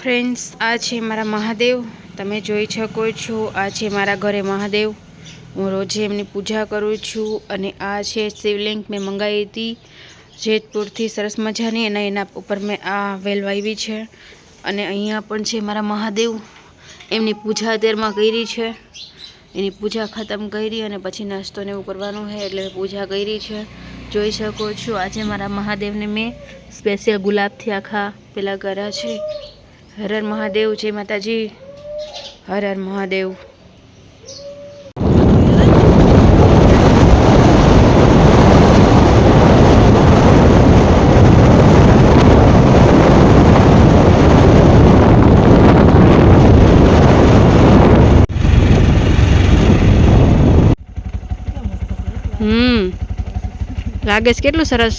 Friends, આ છે મારા મહાદેવ. તમે જોઈ શકો છો, આ છે મારા ઘરે મહાદેવ. હું રોજે એમની પૂજા કરું છું અને આ છે શિવલિંગ મેં મંગાવી હતી જેતપુરથી સરસ મજાની અને એના ઉપર મેં આ વેલ વાવી છે. અને અહીંયા પણ છે મારા મહાદેવ. એમની પૂજા અત્યારમાં કરી છે. એની પૂજા ખતમ કરી અને પછી નાસ્તો ને એવું કરવાનું છે એટલે પૂજા કરી છે. જોઈ શકો છો આજે મારા મહાદેવને મેં સ્પેશિયલ ગુલાબથી આખા પેલા કર્યા છે. હર હર મહાદેવ જય માતાજી. હર હર મહાદેવ. હમ. લાગે છે કેટલું સરસ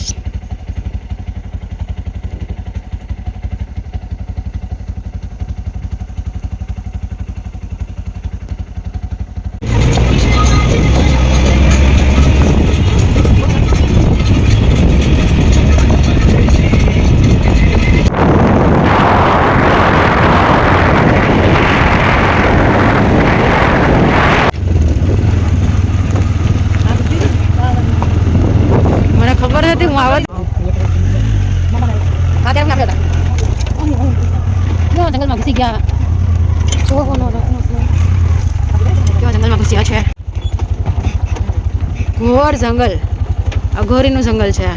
મને ખબર હતી હું આવત હા ત્યારે નાખ્યા હતા જંગલમાં ઘૂસી ગયા કેવા જંગલમાં ઘૂસ્યા છે ઘોર જંગલ. અઘોરીનું જંગલ છે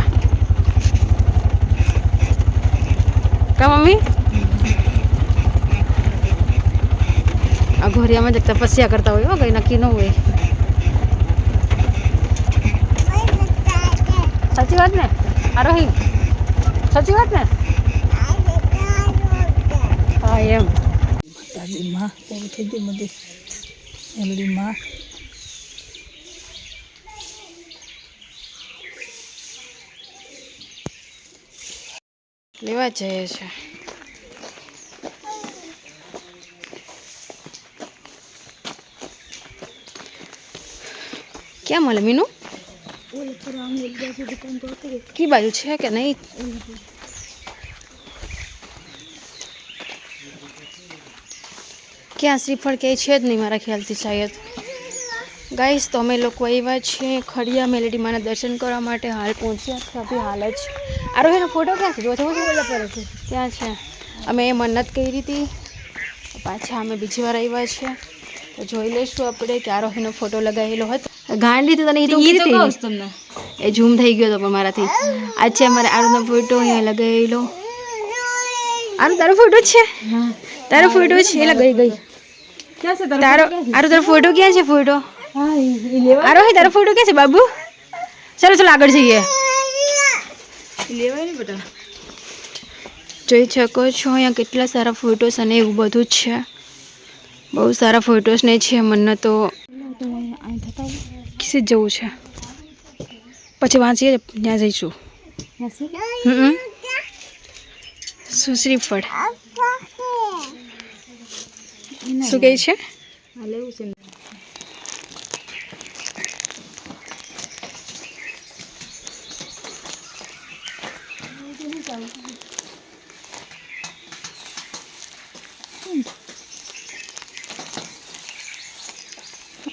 કા મમ્મી? અઘોરિયામાં જ તપસ્યા કરતા હોય કઈ નક્કી ન હોય. સાચી વાત ને? આરોહી સાચી વાત ને? હા, એમ. તાજી માં પૂરું થઈ ગયું બધી એલડી લેવા જઈએ છે ક્યાં મળે મીનુ કી બાજુ છે કે નહીં ક્યાં શ્રીફળ ક્યાંય છે જ નહીં મારા ખ્યાલથી શાયદ ગાઈસ તો અમે લોકો આવ્યા છીએ ખડિયા મેલેડી માના દર્શન કરવા માટે હાલ પહોંચ્યા છે અભી હાલ જ આરોહીનો ફોટો ક્યાં છે જો છો ત્યાં છે? અમે એ મન્નત કરી હતી. પાછા અમે બીજી વાર આવ્યા છે તો જોઈ લઈશું આપણે કે આરોહીનો ફોટો લગાવેલો હતો. ગાંડી તો તને એ તો કીધી. તમને. એ ઝૂમ થઈ ગયો હતો પણ મારાથી. આ છે અમારે આરુનો ફોટો અહીંયા લગાવેલો. આરો તારો ફોટો છે? તારો ફોટો છે. એ ગઈ. ગઈ તારો આરો તારો ફોટો ક્યાં છે ફોટો આરો તારો ફોટો ક્યાં છે બાબુ? ચાલો ચાલો આગળ જઈએ. લેવાય ને બધા? જોઈ શકો છો અહીંયા કેટલા સારા ફોટોસ અને એવું બધું જ છે. બહુ સારા ફોટોસ ને છે મને તો કિસે જવું છે. પછી વાંચીએ ત્યાં જઈશું. સુશ્રી ફળ. શું કહે છે.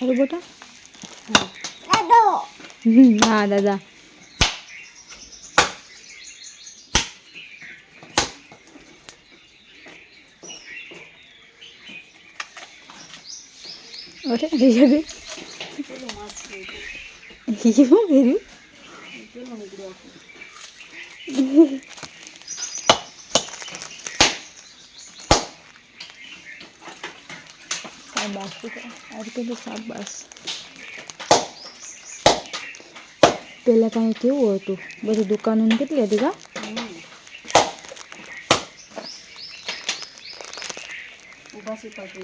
હા લેવું છે અરે બેટા હમ, હા abajo a ver qué es abajo pela kan itu waktu baru dukan ini kita lihat juga ubah si pagi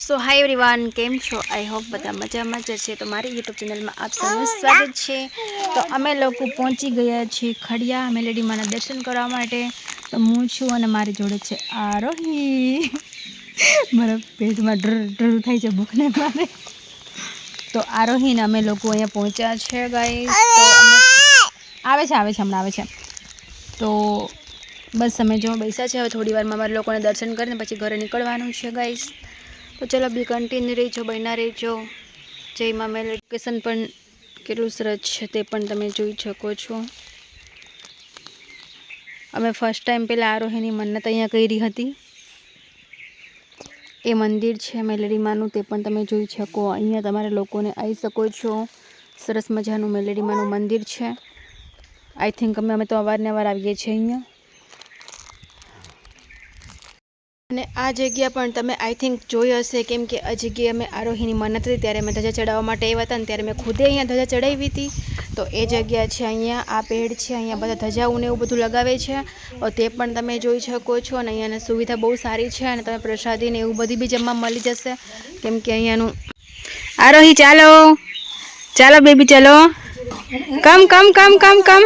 so hi everyone કેમ છો? આઈ હોપ બધા મજામાં જ છે. તો મારી યુટ્યુબ ચેનલમાં આપ સૌનું oh, સ્વાગત છે. તો અમે લોકો પહોંચી ગયા છીએ ખડિયા મેલેડી માના દર્શન કરવા માટે. તો હું છું અને મારી જોડે છે આરોહી મારા પેટમાં ડર ડ્ર થાય છે ભૂખને મારે. તો આરોહીને અમે લોકો અહીંયા પહોંચ્યા છે ગાઈ આવે છે આવે છે હમણાં આવે છે. તો બસ અમે જો બેસ્યા છે. હવે થોડી વારમાં અમારે લોકોને દર્શન કરીને પછી ઘરે નીકળવાનું છે ગાઈશ તો ચલો બી કન્ટિન્યુ રહેજો, બન્યા રહેજો. જેમાં મેલ લોકેશન પણ કેટલું સરસ છે તે પણ તમે જોઈ શકો છો. અમે ફર્સ્ટ ટાઈમ પહેલાં આરોહીની મન્નત અહીંયા કરી હતી. એ મંદિર છે મેલેડીમાનું, તે પણ તમે જોઈ શકો. અહીંયા તમારે લોકોને આવી શકો છો. સરસ મજાનું મેલેડીમાનું મંદિર છે. આઈ થિંક અમે અમે તો અવારનવાર આવીએ છીએ અહીંયા. અને આ જગ્યા પણ તમે આઈ થિંક જોઈ હશે. કેમ કે આ જગ્યાએ અમે આરોહીની મન્નત હતી ત્યારે અમે ધજા ચડાવવા માટે આવ્યા હતા ને ત્યારે મેં ખુદે અહીંયા ધજા ચડાવી હતી. તો એ જગ્યા છે અહીંયા, આ પેડ છે, અહીંયા બધા ધજાઓને એવું બધું લગાવે છે. તે પણ તમે જોઈ શકો છો અને અહીંયાની સુવિધા બહુ સારી છે અને તમે પ્રસાદીને એવું બધી બી જમવા મળી જશે. કેમ કે અહીંયાનું આરોહી, ચાલો. ચાલો, બેબી, ચાલો. કમ કમ કમ કમ કમ.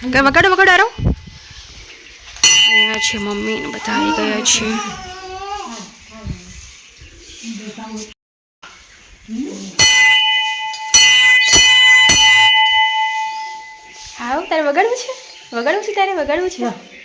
કઈ વગાડો વગાડો આરો અહીંયા છે મમ્મી ને બધા આવી ગયા છે. હા તારે વગાડવું છે? વગાડવું છે તારે? વગાડવું છે?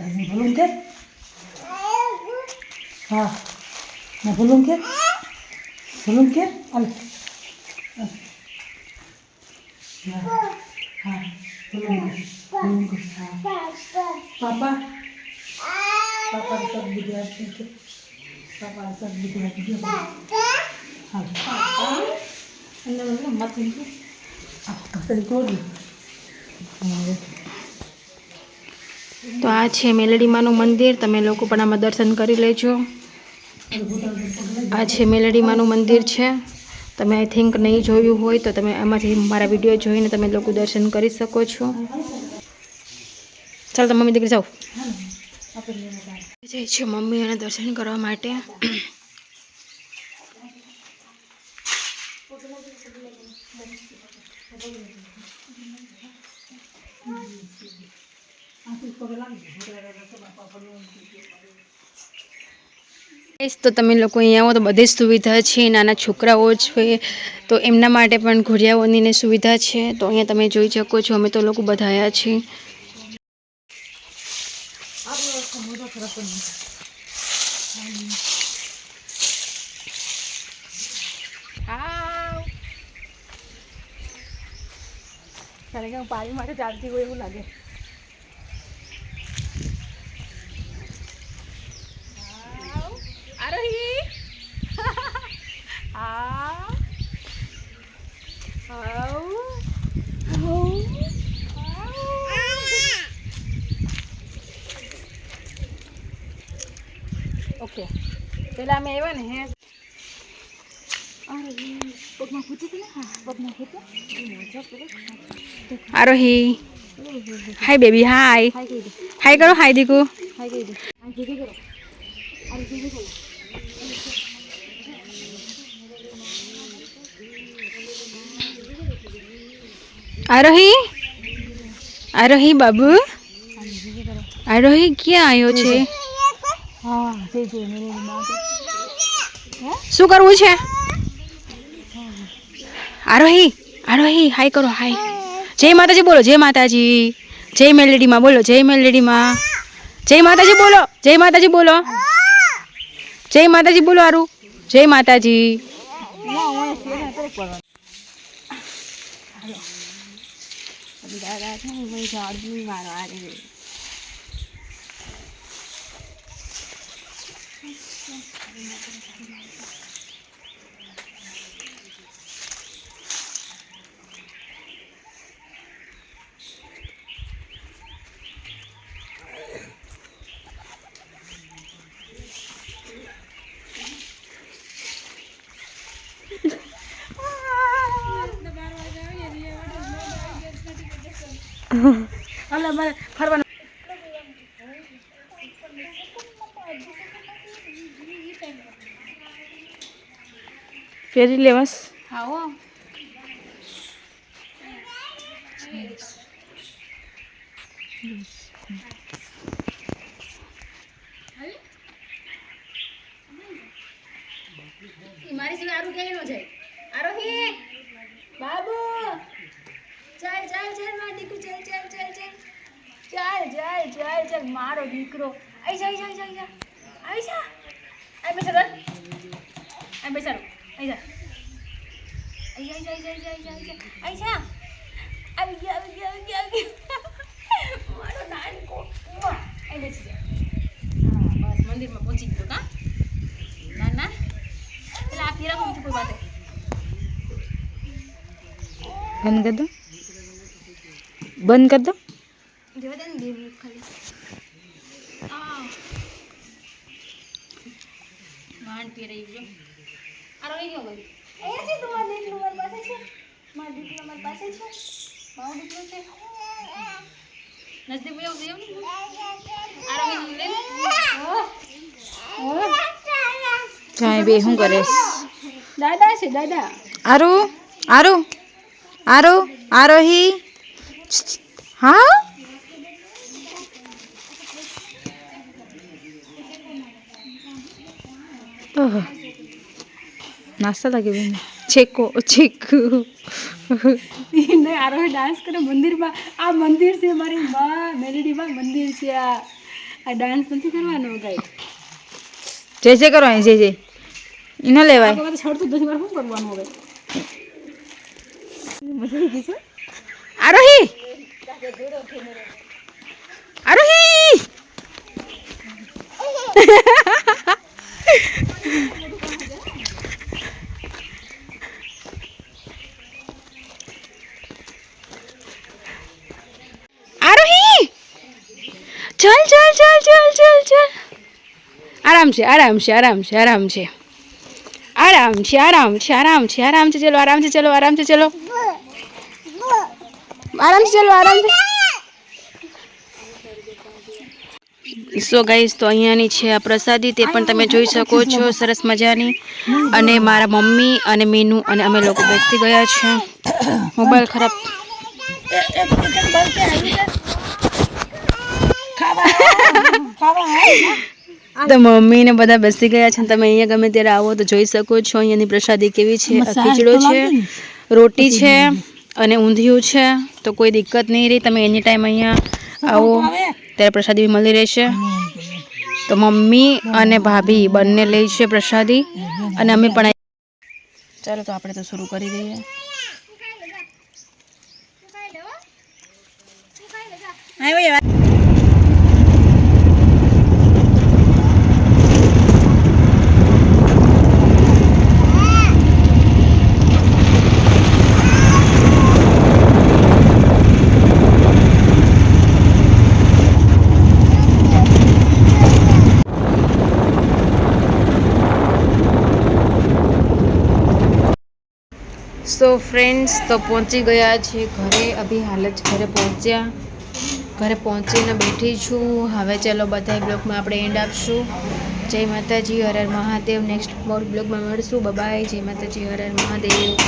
Ne bulun ki? Ha. Ne bulun ki? Bulun ki? Al. Al. Ha. Bulun ki. Bulun. Papa. Papa da gidiyor çünkü. Papa da gidiyor gidiyor. Al. તો આ છે મેલડીમાનું મંદિર. તમે લોકો પણ આમાં દર્શન કરી લેજો. આ છે મેલડીમાનું મંદિર છે. તમે આઈ થિંક નહીં જોયું હોય તો તમે આમાંથી મારા વીડિયો જોઈને તમે લોકો દર્શન કરી શકો છો. ચાલો તો મમ્મી દીકરી જાઓ. જાય છે મમ્મી અને દર્શન કરવા માટે. તો તમે લોકો અહીંયા આવો તો બધી જ સુવિધા છે, નાના છોકરાઓ છે, તો એમના માટે પણ ઘોડિયાઓની સુવિધા છે, તો અહીંયા તમે જોઈ શકો છો, અમે તો લોકો બધા આવ્યા છીએ. પાણી માટે ચાલતી હોય એવું લાગે. આરોહી. આ ઓકે. પેલા અમે આવ્યા ને હે. આરોહી હાય બેબી હાય હાય કરો હાય દીકુ આરોહી આરોહી બાબુ આરોહી ક્યાં આવ્યો છે શું કરવું છે આરોહી આરોહી હાય કરો હાય જય માતાજી બોલો, જય માતાજી. જય મેલેડીમાં બોલો, જય મેલેડીમાં. જય માતાજી બોલો, જય માતાજી બોલો. જય માતાજી બોલો આરું જય માતાજી. Thank છે મને અલે મારે ફરવાનું પહેરી લેવાસ? આવો. મારી સિવાય આરું ક્યાંય ન જાય આરોહી બાબુ ચાલ ચાલ ચાલ માર દીકુ ચાલ ચાલ ચાલ ચાલ જય ચાલ ચાલ મારો દીકરો. આઈ જા આઈ જા આઈ જા આઈ જા આઈ બેસા દર આઈ બેસા આઈ જા આઈ જા આઈ જા આઈ જા આઈ જા આવી ગયા આવી ગયા આવી ગયા આવી ગયા. મારો નાનકો આઈ બેસી જા. હા, બસ મંદિરમાં પહોંચી ગયો કા? ના ના એટલે આ ફેરા કોણ કોઈ વાત. બંધ કરી દો. બંધ કરી દો જેવા તને દેવી ખાલી આ વાણ ગયો આ રહી ગયો ભાઈ અહીંયા છે તમારા દીકરો મારી પાસે છે? મારા દીકરો મારી પાસે છે? મારો દીકરો છે? નજદીક ભાઈ આવશે એમ આ રહી લે ચાય બે શું કરે? દાદા છે દાદા. આરુ? આરુ? આરુ? આરોહી? હા? ઓહો નાસ્તા લાગે બેન. છેકો છેકુ. ને આરોહી ડાન્સ કરે મંદિરમાં. આ મંદિર છે મારી માં મેલેડીમાં મંદિર છે આ. આ ડાન્સ નથી કરવાનો ગાઈ જય જય કરો જય જય. ઈ લેવાય. તો છોડતું દસ વાર શું કરવાનું હવે? આરોહી! આરોહી! આરોહી ચાલ ચાલ ચાલ ચાલ ચાલ ચાલ આરામ છે આરામ છે આરામ છે આરામ છે આરામ છે આરામ છે આરામ છે આરામ છે ચલો આરામ છે ચલો આરામ છે ચલો આરામ છે ચલો આરામ સો ગાઈસ તો અહીંયાની છે આ પ્રસાદી તે પણ તમે જોઈ શકો છો સરસ મજાની. અને મારા મમ્મી અને મીનુ અને અમે લોકો બેસી ગયા છે. મોબાઈલ ખરાબ. તો મમ્મી ને બધા બેસી ગયા છે તમે અહીંયા ગમે ત્યારે આવો તો જોઈ શકો છો અહીંયાની પ્રસાદી કેવી છે. ખીચડો છે રોટી છે અને ઊંધિયું છે. તો કોઈ દિક્કત નહીં રહી તમે એની ટાઈમ અહીંયા આવો ત્યારે પ્રસાદી મળી રહેશે. તો મમ્મી અને ભાભી બંને લે છે પ્રસાદી અને અમે પણ ચાલો તો આપણે તો શરૂ કરી દઈએ. સો ફ્રેન્ડ્સ તો પહોંચી ગયા છે ઘરે. અભી હાલ જ ઘરે પહોંચ્યા. ઘરે પહોંચીને બેઠી છું. હવે ચાલો બધા બ્લોગમાં આપણે એન્ડ આપશું. જય માતાજી, હર હર મહાદેવ. નેક્સ્ટ બ્લોગમાં મળશું. બબાય જય માતાજી, હર હર મહાદેવ.